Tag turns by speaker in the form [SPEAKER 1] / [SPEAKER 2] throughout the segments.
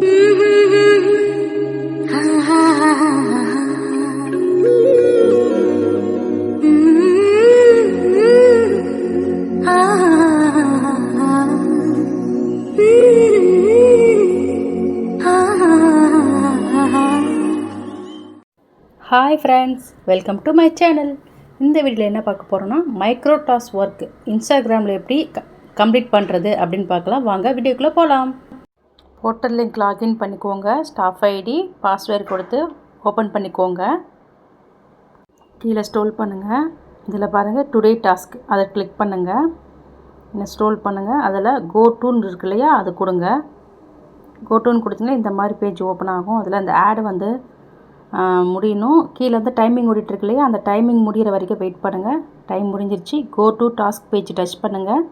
[SPEAKER 1] Hi friends welcome to my channel இந்த வீடியோவில் என்ன பார்க்க போகிறோன்னா மைக்ரோ டாஸ் ஒர்க் இன்ஸ்டாகிராமில் எப்படி க கம்ப்ளீட் பண்ணுறது அப்படின்னு பார்க்கலாம். வாங்க வீடியோக்குள்ளே போகலாம் போர்ட்டல் லிங்க் லாகின் பண்ணிக்கோங்க. ஸ்டாஃப் ஐடி பாஸ்வேர்டு கொடுத்து ஓப்பன் பண்ணிக்கோங்க. கீழே ஸ்டோல் பண்ணுங்கள் இதில் பாருங்கள் டுடே டாஸ்க் அதை கிளிக் பண்ணுங்கள் இன்னும் ஸ்டோல் பண்ணுங்கள் அதில் கோ டூன்னு இருக்கு இல்லையா அது கொடுங்க. கோ டூன் கொடுத்தீங்கன்னா இந்த மாதிரி பேஜ் ஓப்பன் ஆகும். அதில் அந்த ஆடு வந்து முடியணும். கீழே வந்து டைமிங் ஓடிட்டுருக்கு இல்லையா அந்த டைமிங் முடிகிற வரைக்கும் வெயிட் பண்ணுங்கள் டைம் முடிஞ்சிருச்சு. Go to task page touch பண்ணுங்கள்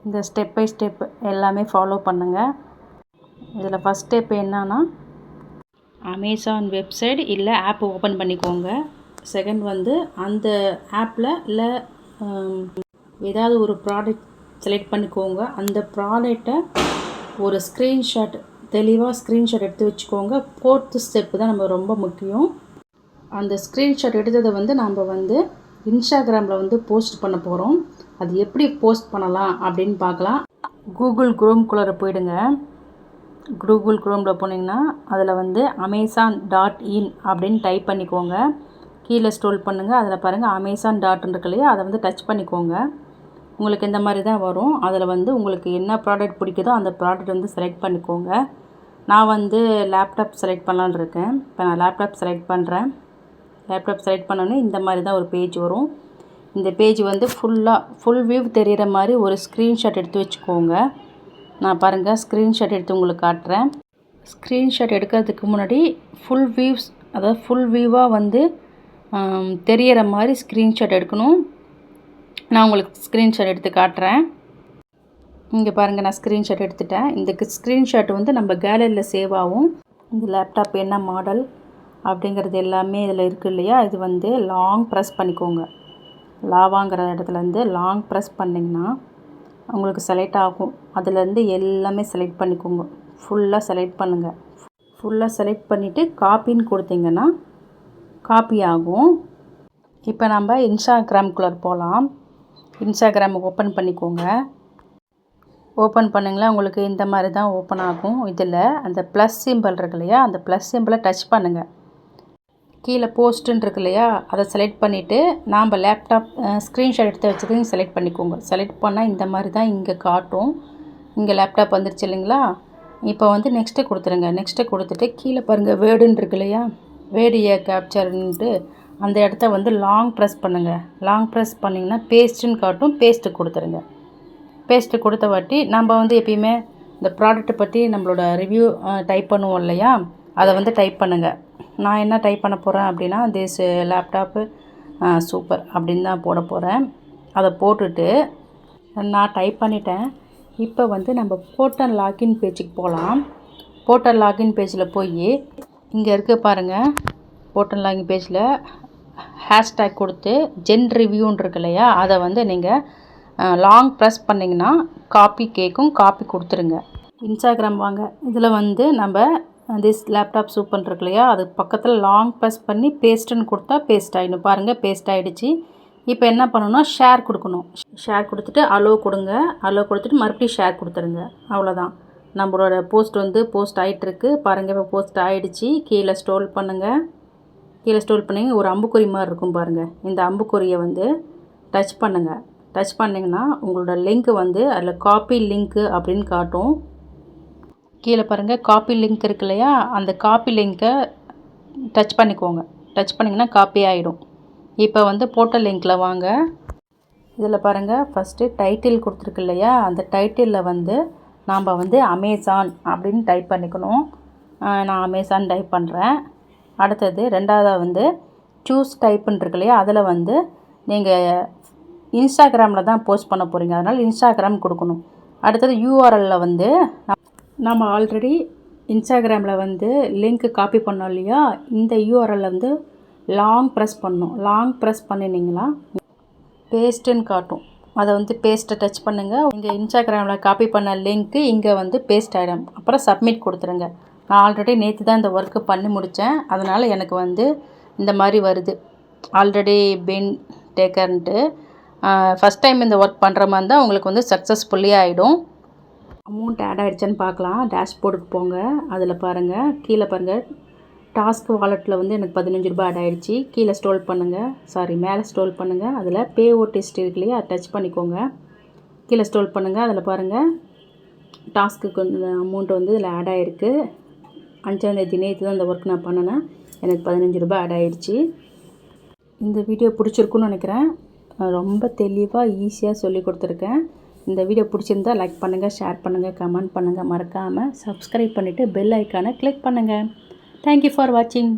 [SPEAKER 1] இந்த ஸ்டெப் பை ஸ்டெப் எல்லாமே ஃபாலோ பண்ணுங்கள் இதில் ஃபஸ்ட் ஸ்டெப் என்னன்னா அமேசான் வெப்சைட் இல்லை ஆப் ஓப்பன் பண்ணிக்கோங்க. செகண்ட் வந்து அந்த ஆப்பில் இல்லை ஏதாவது ஒரு ப்ராடக்ட் செலக்ட் பண்ணிக்கோங்க. அந்த ப்ராடக்டை ஒரு ஸ்க்ரீன்ஷாட் தெளிவாக ஸ்க்ரீன்ஷாட் எடுத்து வச்சுக்கோங்க. ஃபோர்த்து ஸ்டெப்பு தான் நம்ம ரொம்ப முக்கியம். அந்த ஸ்க்ரீன்ஷாட் எடுத்ததை வந்து நம்ம வந்து இன்ஸ்டாகிராமில் வந்து போஸ்ட் பண்ண போகிறோம் அது எப்படி போஸ்ட் பண்ணலாம் அப்படின்னு பார்க்கலாம். கூகுள் குரோம்குள்ளே போயிடுங்க. கூகுள் குரோமில் போனீங்கன்னா அதில் வந்து அமேசான் டாட் இன் அப்படின்னு டைப் பண்ணிக்கோங்க. கீழே ஸ்டோல் பண்ணுங்கள் அதில் பாருங்கள் அமேசான் டாட்னு இருக்கு இல்லையா? அதை வந்து டச் பண்ணிக்கோங்க. உங்களுக்கு இந்த மாதிரி தான் வரும். அதில் வந்து உங்களுக்கு என்ன ப்ராடக்ட் பிடிக்குதோ அந்த ப்ராடக்ட் வந்து செலக்ட் பண்ணிக்கோங்க. நான் வந்து லேப்டாப் செலக்ட் பண்ணலான்னு இருக்கேன். இப்போ நான் லேப்டாப் செலக்ட் பண்ணுறேன் லேப்டாப் செலக்ட் பண்ணோன்னே இந்த மாதிரி தான் ஒரு பேஜ் வரும். இந்த பேஜ் வந்து ஃபுல்லாக ஃபுல் வியூ தெரிகிற மாதிரி ஒரு ஸ்க்ரீன்ஷாட் எடுத்து வச்சுக்கோங்க. நான் பாருங்கள் ஸ்க்ரீன்ஷாட் எடுத்து உங்களுக்கு காட்டுறேன். ஸ்க்ரீன்ஷாட் எடுக்கிறதுக்கு முன்னாடி ஃபுல் வியூஸ் அதாவது ஃபுல் வியூவாக வந்து தெரிகிற மாதிரி ஸ்க்ரீன்ஷாட் எடுக்கணும். நான் உங்களுக்கு ஸ்க்ரீன்ஷாட் எடுத்து காட்டுறேன். இங்கே பாருங்கள் நான் ஸ்க்ரீன்ஷாட் எடுத்துட்டேன். இந்த ஸ்க்ரீன்ஷாட் வந்து நம்ம கேலரியில் சேவ் ஆகும். இந்த லேப்டாப் என்ன மாடல் அப்படிங்கிறது எல்லாமே இதில் இருக்குது இல்லையா? இது வந்து லாங் ப்ரெஸ் பண்ணிக்கோங்க. லாவாங்கிற இடத்துலேருந்து லாங் ப்ரெஸ் பண்ணிங்கன்னா உங்களுக்கு செலக்ட் ஆகும். அதுலேருந்து எல்லாமே செலக்ட் பண்ணிக்கோங்க. ஃபுல்லாக செலக்ட் பண்ணுங்கள் ஃபுல்லாக செலக்ட் பண்ணிவிட்டு காப்பின்னு கொடுத்தீங்கன்னா காப்பி ஆகும். இப்போ நம்ம இன்ஸ்டாகிராம்குள்ளே போகலாம் இன்ஸ்டாகிராம் ஓப்பன் பண்ணிக்கோங்க. ஓப்பன் பண்ணுங்களேன். உங்களுக்கு இந்த மாதிரி தான் ஓப்பன் ஆகும். இதில் அந்த ப்ளஸ் சிம்பிள் இருக்கு இல்லையா? அந்த ப்ளஸ் சிம்பிளை டச் பண்ணுங்கள் கீழே போஸ்ட்டுன்னு இருக்கு இல்லையா? அதை செலக்ட் பண்ணிவிட்டு நாம் லேப்டாப் ஸ்க்ரீன்ஷாட் எடுத்து வச்சதையும் செலக்ட் பண்ணிக்கோங்க. செலக்ட் பண்ணால் இந்த மாதிரி தான் இங்கே காட்டும். இங்கே லேப்டாப் வந்துருச்சு இல்லைங்களா? இப்போ வந்து நெக்ஸ்ட்டு கொடுத்துருங்க. நெக்ஸ்ட்டு கொடுத்துட்டு கீழே பாருங்கள் வேர்டுன்னு இருக்கு இல்லையா? வேர்டு ஏ கேப்சர்ன்ட்டு அந்த இடத்த வந்து லாங் ப்ரெஸ் பண்ணுங்கள் லாங் ப்ரெஸ் பண்ணிங்கன்னா பேஸ்ட்டுன்னு காட்டும். பேஸ்ட்டு கொடுத்துருங்க. பேஸ்ட்டு கொடுத்த வாட்டி நம்ம வந்து எப்பயுமே இந்த ப்ராடக்ட்டை பற்றி நம்மளோட ரிவ்யூ டைப் பண்ணுவோம் இல்லையா? அதை வந்து டைப் பண்ணுங்கள் நான் என்ன டைப் பண்ண போகிறேன் அப்படின்னா திஸ் லேப்டாப்பு சூப்பர் அப்படின்னு தான் போட போகிறேன் அதை போட்டுட்டு நான் டைப் பண்ணிட்டேன். இப்போ வந்து நம்ம போர்ட்டல் லாகின் பேஜுக்கு போகலாம் போர்ட்டல் லாகின் பேஜில் போய் இங்கே இருக்க பாருங்கள் போர்ட்டல் லாகின் பேஜில் ஹேஷ்டேக் கொடுத்து ஜென் ரிவ்யூன்னு இருக்கு இல்லையா? அதை வந்து நீங்கள் லாங் ப்ரெஸ் பண்ணிங்கன்னா காப்பி கேட்கும் காப்பி கொடுத்துருங்க. இன்ஸ்டாகிராம் வாங்க. இதில் வந்து நம்ம திஸ் லேப்டாப் சூப்பர் இருக்கு இல்லையா? அது பக்கத்தில் லாங் ப்ரெஸ் பண்ணி பேஸ்ட்டுன்னு கொடுத்தா பேஸ்ட் ஆகிடும் பாருங்கள் பேஸ்ட் ஆகிடுச்சு இப்போ என்ன பண்ணணும்னா ஷேர் கொடுக்கணும். ஷேர் கொடுத்துட்டு அலோ கொடுங்க. அலோ கொடுத்துட்டு மறுபடியும் ஷேர் கொடுத்துருங்க. அவ்வளோதான் நம்மளோட போஸ்ட் வந்து போஸ்ட் ஆகிட்டுருக்கு பாருங்கள் இப்போ போஸ்ட் ஆகிடுச்சு கீழே ஸ்டோல் பண்ணுங்கள் கீழே ஸ்டோல் பண்ணிங்க ஒரு அம்புக்குறி மாதிரி இருக்கும் பாருங்கள் இந்த அம்புக்குறியை வந்து டச் பண்ணுங்கள் டச் பண்ணிங்கன்னா உங்களோட லிங்க் வந்து அதில் காப்பி லிங்க்கு அப்படின்னு காட்டும். கீழே பாருங்கள் காப்பி லிங்க் இருக்கு இல்லையா? அந்த காப்பி லிங்க்கை டச் பண்ணிக்கோங்க. டச் பண்ணிங்கன்னா காப்பி ஆகிடும் இப்போ வந்து போட்ட லிங்க்கில் வாங்க. இதில் பாருங்கள் ஃபஸ்ட்டு டைட்டில் கொடுத்துருக்கு இல்லையா? அந்த டைட்டிலில் வந்து நாம் வந்து அமேசான் அப்படின்னு டைப் பண்ணிக்கணும். நான் அமேசான் டைப் பண்ணுறேன் அடுத்தது ரெண்டாவதாக வந்து சூஸ் டைப்புன்னு இருக்கு இல்லையா? அதில் வந்து நீங்கள் இன்ஸ்டாகிராமில் தான் போஸ்ட் பண்ண போகிறீங்க அதனால் இன்ஸ்டாகிராம் கொடுக்கணும். அடுத்தது யூஆர்எல்லில் வந்து ந- நம்ம ஆல்ரெடி இன்ஸ்டாகிராமில் வந்து லிங்க்கு காப்பி பண்ணோம் இல்லையா? இந்த யூஆர்எல்ல வந்து லாங் ப்ரெஸ் பண்ணணும் லாங் ப்ரெஸ் பண்ணினீங்களா? பேஸ்ட்டுன்னு காட்டும். அதை வந்து பேஸ்ட்டை டச் பண்ணுங்கள் இங்கே இன்ஸ்டாகிராமில் காப்பி பண்ண லிங்க்கு இங்கே வந்து பேஸ்ட் ஆகிடும் அப்புறம் சப்மிட் கொடுத்துருங்க. நான் ஆல்ரெடி நேற்று தான் இந்த ஒர்க்கு பண்ணி முடித்தேன் அதனால் எனக்கு வந்து இந்த மாதிரி வருது. ஆல்ரெடி பின் டேக்கர்ன்ட்டு ஃபஸ்ட் டைம் இந்த ஒர்க் பண்ணுற மாதிரி தான் உங்களுக்கு வந்து சக்ஸஸ்ஃபுல்லி ஆகிடும் அமௌண்ட் ஆட் ஆகிடுச்சான்னு பார்க்கலாம். டேஷ்போர்டுக்கு போங்க. அதில் பாருங்கள் கீழே பாருங்கள் டாஸ்க் வாலெட்டில் வந்து எனக்கு பதினஞ்சு ரூபாய் ஆட் ஆகிடுச்சி கீழே ஸ்டோல் பண்ணுங்கள் சாரி மேலே ஸ்டோல் பண்ணுங்கள் அதில் பே ஓ டெஸ்ட் இருக்கு இல்லையா? டச் பண்ணிக்கோங்க. கீழே ஸ்டோல் பண்ணுங்கள் அதில் பாருங்கள் டாஸ்க்கு அமௌண்ட் வந்து இதில் ஆட் ஆகிருக்கு அஞ்சாந்தேதி நேற்று தான் இந்த ஒர்க் நான் பண்ணினேன். எனக்கு பதினஞ்சு ரூபாய் ஆட் ஆகிடுச்சி இந்த வீடியோ பிடிச்சிருக்குன்னு நினைக்கிறேன். ரொம்ப தெளிவாக ஈஸியாக சொல்லி கொடுத்துருக்கேன். இந்த வீடியோ பிடிச்சிருந்தா லைக் பண்ணுங்கள் ஷேர் பண்ணுங்கள் கமெண்ட் பண்ணுங்கள் மறக்காமல் சப்ஸ்கிரைப் பண்ணிவிட்டு பெல் ஐக்கானை கிளிக் பண்ணுங்கள் தேங்க்யூ ஃபார் வாட்சிங்